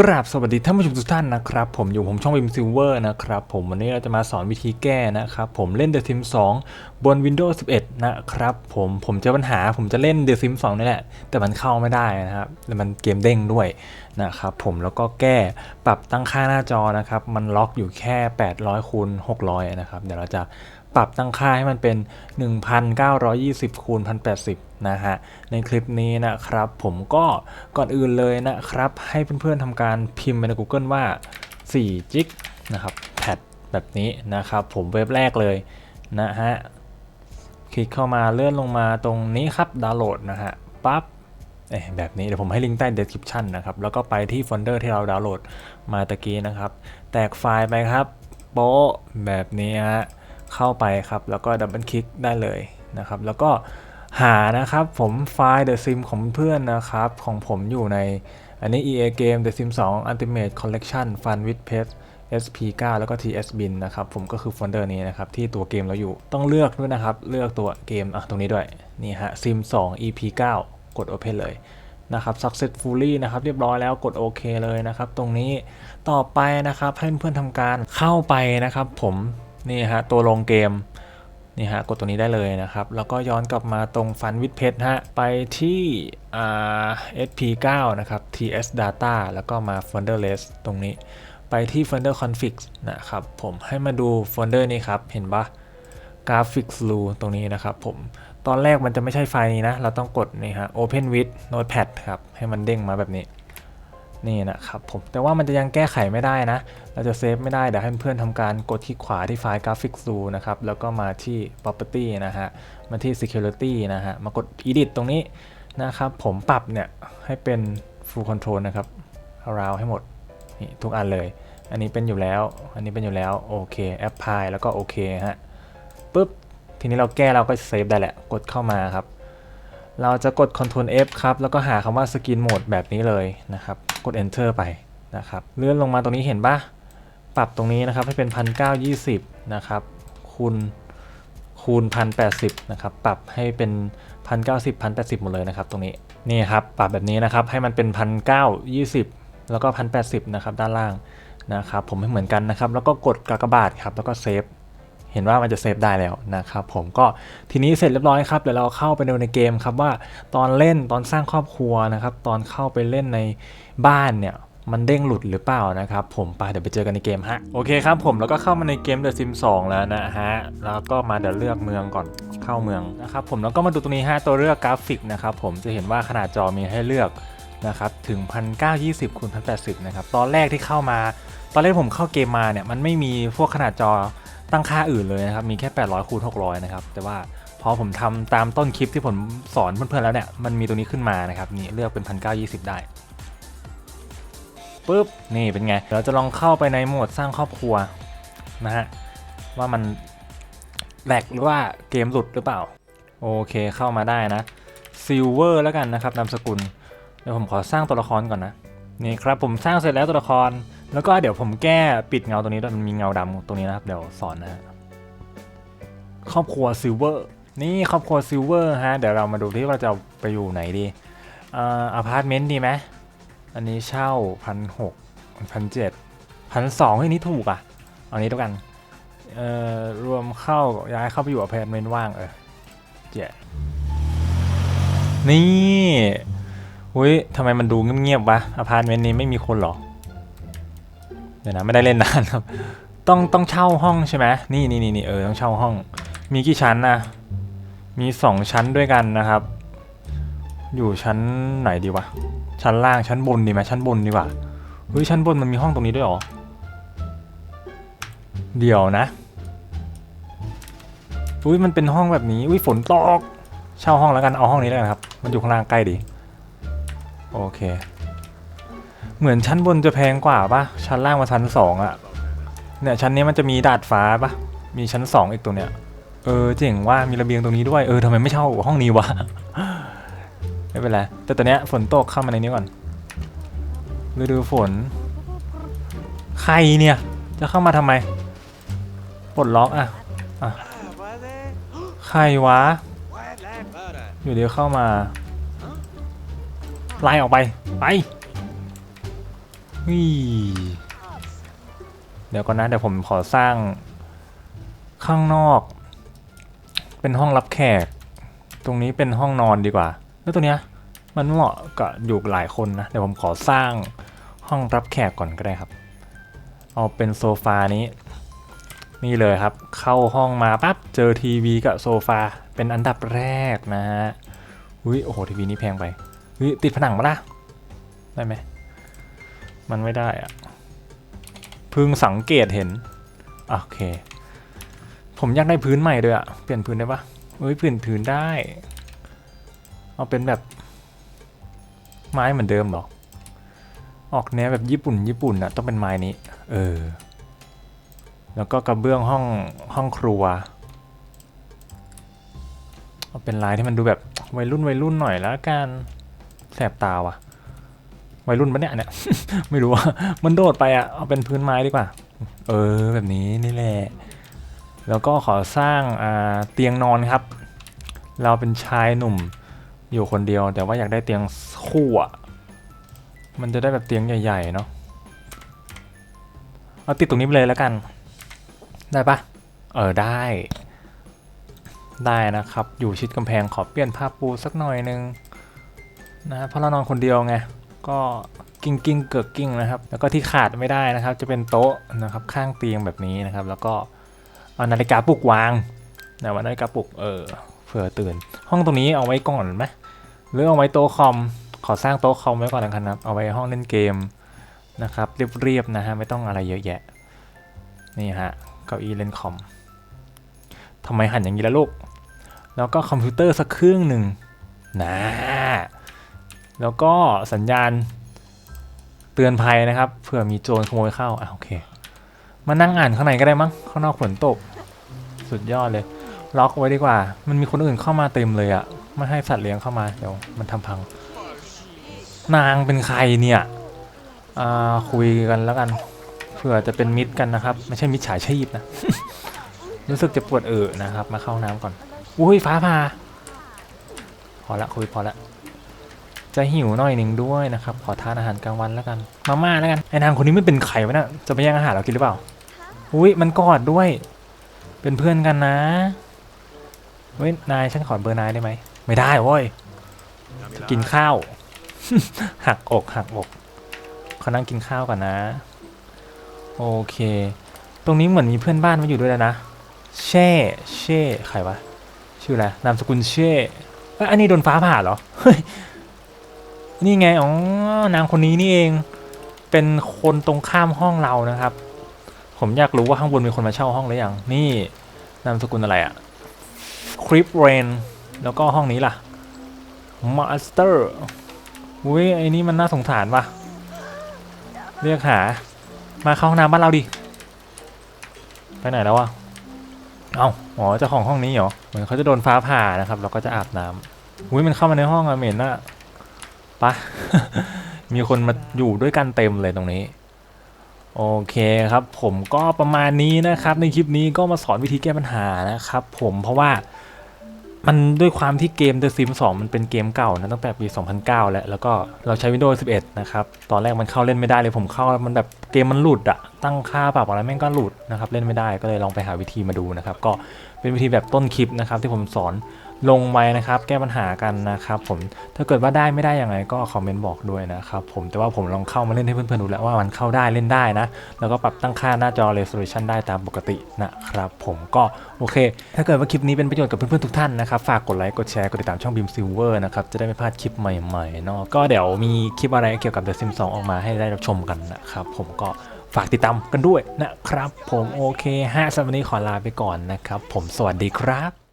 กราบสวัสดีท่านผู้ชมทุกท่านนะครับผมอยู่ผมช่องวิมซิลเวอร์นะครับผมวันนี้เราจะมาสอนวิธีแก้นะครับผมเล่น The Sims 2 บน Windows 11 นะครับผมผมเจอปัญหาผมจะเล่น The Sims 2นี่แหละ แต่มันเข้าไม่ได้นะครับแล้วมันเกมเด้งด้วย นะครับผมแล้วก็แก้ปรับตั้งค่าหน้าจอนะครับ มันล็อกอยู่แค่ 800คูณ600 นะครับ เดี๋ยวเราจะปรับตั้งค่าให้มันเป็น 1920คูณ1080 นะฮะ ในคลิปนี้นะครับ ผมก็ก่อนอื่นเลยนะครับ ให้เพื่อนๆทำการพิมพ์ใน Google ว่า4จิกนะครับแพดแบบนี้นะครับ ผมเว็บแรกเลยนะฮะ คลิกเข้ามาเลื่อนลงมาตรงนี้ครับดาวน์โหลดนะฮะปั๊บเอ๊ะ แบบนี้เดี๋ยวผมให้ลิงก์ใต้ description นะครับ แล้วก็ไปที่โฟลเดอร์ที่เราดาวน์โหลดมาตะกี้นะครับ แตกไฟล์ไปครับโป๊ะแบบนี้ฮะเข้าไปครับ แล้วก็ดับเบิลคลิกได้เลยนะครับ แล้วก็หานะครับผมไฟล์ The Sim ของเพื่อนนะครับ ของผมอยู่ในอันนี้ EA Game The Sim 2 Ultimate Collection Fun with Pets SP9 แล้วก็ TS Bin นะครับผมก็คือโฟลเดอร์นี้นะครับ ที่ตัวเกมเราอยู่ต้องเลือกด้วยนะครับ เลือกตัวเกมอะตรงนี้ด้วย นี่ฮะ Sim 2 EP9 กด Open เลยนะครับ successfully นะครับเรียบร้อยแล้วกดโอเคเลยนะครับ ตรงนี้ต่อไปนะครับให้เพื่อนๆทำการเข้าไปนะครับ ผมนี่ฮะตัวลงเกมนี่ฮะกดตัวนี้ได้เลยนะครับ แล้วก็ย้อนกลับมาตรงฟันวิดเพชรฮะไปที่ sp9 นะครับ TS Data แล้วก็มา Folderless ตรงนี้ไปที่ Folder Config นะครับผมให้มาดูโฟลเดอร์นี้ครับ เห็นปะ Graphics r u ตรงนี้นะครับผม ตอนแรกมันจะไม่ใช่ไฟล์นี้นะ เราต้องกดนี่ฮะ Open with Notepad ครับ ให้มันเด้งมาแบบนี้ นี่นะครับผม แต่ว่ามันจะยังแก้ไขไม่ได้นะ เราจะเซฟไม่ได้ เดี๋ยวให้เพื่อนทำการกดที่ขวาที่ไฟล์ Graphics r u นะครับ แล้วก็มาที่ Property นะฮะ มาที่ Security นะฮะ มากด Edit ตรงนี้นะครับ ผมปรับเนี่ยให้เป็น Full Control นะครับ around ให้หมด นี่ทุกอันเลย อันนี้เป็นอยู่แล้ว อันนี้เป็นอยู่แล้ว โอเค apply แล้วก็โอเคฮะปุ๊บ ทีนี้เราแก้เราก็เซฟได้แหละ กดเข้ามาครับ เราจะกด Ctrl F ครับ แล้วก็หาคำว่า Skin Mode แบบนี้เลยนะครับ กด Enter ไปนะครับ เลื่อนลงมาตรงนี้เห็นปะปรับตรงนี้นะครับให้เป็น 1920 นะครับ คูณคูณ 1080 นะครับ ปรับให้เป็น 1090 1080 หมดเลยนะครับ ตรงนี้ นี่ครับ ปรับแบบนี้นะครับ ให้มันเป็น 1920 แล้วก็ 1080 นะครับ ด้านล่างนะครับ ผมให้เหมือนกันนะครับ แล้วก็กดกากบาทครับ แล้วก็เซฟ เห็นว่ามันจะเซฟได้แล้วนะครับผมก็ทีนี้เสร็จเรียบร้อยครับเดี๋ยวเราเข้าไปดูในเกมครับว่าตอนเล่นตอนสร้างครอบครัวนะครับ ตอนเข้าไปเล่นในบ้านเนี่ยมันเด้งหลุดหรือเปล่านะครับผมไปเดี๋ยวไปเจอกันในเกมฮะโอเคครับผมแล้วก็เข้ามาในเกม The Sims 2 แล้วนะฮะแล้วก็มาเดี๋ยวเลือกเมืองก่อนเข้าเมืองนะครับผมแล้วก็มาดูตรงนี้ฮะตัวเลือกกราฟิกนะครับผมจะเห็นว่าขนาดจอมีให้เลือกนะครับถึง 1920คูณ1080นะครับตอนแรกที่เข้ามา ตอนแรกผมเข้าเกมมาเนี่ยมันไม่มีพวกขนาดจอ ตั้งค่าอื่นเลยนะครับ มีแค่ 800คูณ600 นะครับ แต่ว่าพอผมทำตามต้นคลิปที่ผมสอนเพื่อนๆแล้วเนี่ย มันมีตัวนี้ขึ้นมานะครับ นี่เลือกเป็น 1920 ได้ปุ๊บ นี่เป็นไง เราจะลองเข้าไปในโหมดสร้างครอบครัวนะฮะ ว่ามันแหลกหรือว่าเกมหลุดหรือเปล่า โอเคเข้ามาได้นะซิลเวอร์แล้วกันนะครับนามสกุล เดี๋ยวผมขอสร้างตัวละครก่อนนะ นี่ครับผมสร้างเสร็จแล้วตัวละคร แล้วก็เดี๋ยวผมแก้ปิดเงาตรงนี้ด้วยมันมีเงาดำตรงนี้นะครับ เดี๋ยวสอนนะฮะครอบครัวซิลเวอร์นี่ครอบครัวซิลเวอร์ฮะเดี๋ยวเรามาดูที่ว่าจะไปอยู่ไหนดีอาอพาร์ตเมนต์ดีไหมอันนี้เช่าพันหกพันเจ็ดพันสองนี่ถูกอะเอานี้แล้วกันเอ่อรวมเข้าย้ายเข้าไปอยู่อพาร์ตเมนต์ว่างเออเจ๊นี่อุ้ยทำไมมันดูเงียบๆวะอพาร์ตเมนต์นี้ไม่มีคนหรอ เดี๋ยวนะไม่ได้เล่นนานครับ ต้องต้องเช่าห้องใช่ไหมนี่นี่นี่นเออต้องเช่าห้อง มีกี่ชั้นนะมีสองชั้นด้วยกันนะครับ อยู่ชั้นไหนดีวะ ชั้นล่างชั้นบนดีไหมชั้นบนดีกว่าเฮ้ยชั้นบนมันมีห้องตรงนี้ด้วยหรอ เดี๋ยวนะอุ้ยมันเป็นห้องแบบนี้อุ้ยฝนตก เช่าห้องแล้วกันเอาห้องนี้แล้วกันครับ มันอยู่ข้างล่างใกล้ดี โอเค เหมือนชั้นบนจะแพงกว่าปะชั้นล่างมาชั้นสองอะเนี่ยชั้นนี้มันจะมีดาดฟ้าปะมีชั้นสองอีกตรงเนี้ยเออเจ๋งว่ามีระเบียงตรงนี้ด้วยเออทำไมไม่เช่าห้องนี้วะไม่เป็นไรแต่ตอนเนี้ยฝนตกเข้ามาในนี้ก่อนฤดูฝน ใครเนี่ย จะเข้ามาทำไมปลดล็อกอะอะใครวะ อยู่เดี๋ยวเข้ามาไล่ออกไป ไป เดี๋ยวก่อนนะ เดี๋ยวผมขอสร้างข้างนอก เป็นห้องรับแขก ตรงนี้เป็นห้องนอนดีกว่า แล้วตัวเนี้ยมันเหมาะกับอยู่หลายคนนะ เดี๋ยวผมขอสร้างห้องรับแขกก่อนก็ได้ครับ เอาเป็นโซฟานี้ นี่เลยครับ เข้าห้องมาปั๊บเจอทีวีกับโซฟาเป็นอันดับแรกนะฮะอุ้ยโอ้โหทีวีนี้แพงไปอุ้ยติดผนังมาละได้ไหม มันไม่ได้อะพึงสังเกตเห็น โอเค ผมอยากได้พื้นใหม่ด้วยอะเปลี่ยนพื้นได้ปะเอ้ยเปลี่ยนพื้นได้ เอาเป็นแบบไม้เหมือนเดิมหรอ ออกแนวแบบญี่ปุ่น ญี่ปุ่นอะต้องเป็นไม้นี้ เออ แล้วก็กระเบื้องห้องห้องครัว เอาเป็นลายที่มันดูแบบวัยรุ่นวัยรุ่นหน่อยแล้วกัน แสบตาว่ะ วัยรุ่นปะเนี่ยเนี่ย ไม่รู้ว่ามันโดดไปอะเอาเป็นพื้นไม้ดีกว่า เออแบบนี้นี่แหละแล้วก็ขอสร้างอาเตียงนอนครับ เราเป็นชายหนุ่มอยู่คนเดียว แต่ว่าอยากได้เตียงคู่อะมันจะได้แบบเตียงใหญ่ๆเนาะเอาติดตรงนี้ไปเลยแล้วกัน ได้ปะเออได้ ได้นะครับ อยู่ชิดกำแพงขอเปลี่ยนผ้าปูสักหน่อยนึงนะเพราะเรานอนคนเดียวไง ก็กิ้งกิ้งเกิกกิ้งนะครับ แล้วก็ที่ขาดไม่ได้นะครับ จะเป็นโต๊ะนะครับข้างเตียงแบบนี้นะครับ แล้วก็เอานาฬิกาปลุกวางนะว่านาฬิกาปลุกเออเผื่อตื่น ห้องตรงนี้เอาไว้ก่อนไหมหรือเอาไว้โต๊ะคอมขอสร้างโต๊ะคอมไว้ก่อนแล้วกันครับ เอาไว้ห้องเล่นเกมนะครับ เรียบๆนะฮะไม่ต้องอะไรเยอะแยะ นี่ฮะเก้าอี้เล่นคอมทำไมหันอย่างนี้ล่ะลูกแล้วก็คอมพิวเตอร์สักเครื่องหนึ่งนะ แล้วก็สัญญาณเตือนภัยนะครับเผื่อมีโจรขโมยเข้าอะโอเค มานั่งอ่านข้างในก็ได้มั้งข้างนอกฝนตก สุดยอดเลย ล็อกไว้ดีกว่า มันมีคนอื่นเข้ามาเต็มเลยอะ่ะไม่ให้สัตว์เลี้ยงเข้ามาเดี๋ยวมันทำพัง นางเป็นใครเนี่ยอ่าคุยกันแล้วกันเผื่อจะเป็นมิตรกันนะครับ ไม่ใช่มิจฉาชีพนะรู้สึกจะปวดเออนะครับ มาเข้าน้ำก่อน อุ้ยฟ้าผ่าพอละคุยพอละ จะหิวหน่อยหนึ่งด้วยนะครับ ขอทานอาหารกลางวันแล้วกัน มาม่าแล้วกัน ไอ้นางคนนี้ไม่เป็นไข่วะเนี่ยจะไปแย่งอาหารเรากินหรือเปล่า อุ้ยมันกอดด้วย เป็นเพื่อนกันนะ เฮ้ย นายฉันขอเบอร์นายได้ไหม ไม่ได้โว้ย จะกินข้าว หักอกหักอกเขานั่งกินข้าวกันนะ โอเค ตรงนี้เหมือนมีเพื่อนบ้านมาอยู่ด้วยแล้วนะ เช่ เช่ ใครวะ ชื่ออะไร นามสกุลเช่เอ้ยอันนี้โดนฟ้าผ่าเหรอ เฮ้ย นี่ไงอ๋อนางคนนี้นี่เอง เป็นคนตรงข้ามห้องเรานะครับ ผมอยากรู้ว่าข้างบนมีคนมาเช่าห้องหรือยัง นี่นามสกุลอะไรอะคริปเรนแล้วก็ห้องนี้ล่ะมาสเตอร์อุ้ยไอ้นี่มันน่าสงสารว่ะเรียกหา มาเข้าห้องน้ำบ้านเราดิ ไปไหนแล้ววะเอ้าอ๋อเจ้าของห้องนี้เหรอ เหมือนเขาจะโดนฟ้าผ่านะครับ เราก็จะอาบน้ำอุ้ยมันเข้ามาในห้องอะเหม็นอะ ปะมีคนมาอยู่ด้วยกันเต็มเลยตรงนี้ โอเคครับ ผมก็ประมาณนี้นะครับ ในคลิปนี้ก็มาสอนวิธีแก้ปัญหานะครับ ผมเพราะว่ามันด้วยความที่เกม The Sims 2 มันเป็นเกมเก่านะตั้งแต่ปี 2009 แล้ว แล้วก็เราใช้ Windows 11 นะครับ ตอนแรกมันเข้าเล่นไม่ได้เลยผมเข้ามันแบบเกมมันหลุดอะตั้งค่าปรับอะไรแม่งก็หลุดนะครับ เล่นไม่ได้ก็เลยลองไปหาวิธีมาดูนะครับ ก็เป็นวิธีแบบต้นคลิปนะครับที่ผมสอน ลงไว้นะครับ แก้ปัญหากันนะครับผมถ้าเกิดว่าได้ไม่ได้ยังไงก็คอมเมนต์บอกด้วยนะครับผมแต่ว่าผมลองเข้ามาเล่นให้เพื่อนๆดูแล้วว่ามันเข้าได้เล่นได้นะ แล้วก็ปรับตั้งค่าหน้าจอ resolution ได้ตามปกตินะครับผมก็โอเค ถ้าเกิดว่าคลิปนี้เป็นประโยชน์กับเพื่อนๆทุกท่านนะครับฝากกดไลค์กดแชร์กดติดตามช่อง Beam Silver นะครับจะได้ไม่พลาดคลิปใหม่ๆเนาะก็เดี๋ยวมีคลิปอะไรเกี่ยวกับ The Sims 2 ออกมาให้ได้รับชมกันนะครับผมก็ฝากติดตามกันด้วยนะครับ ผมโอเคฮะสำหรับวันนี้ขอลาไปก่อนนะครับ ผมสวัสดีครับ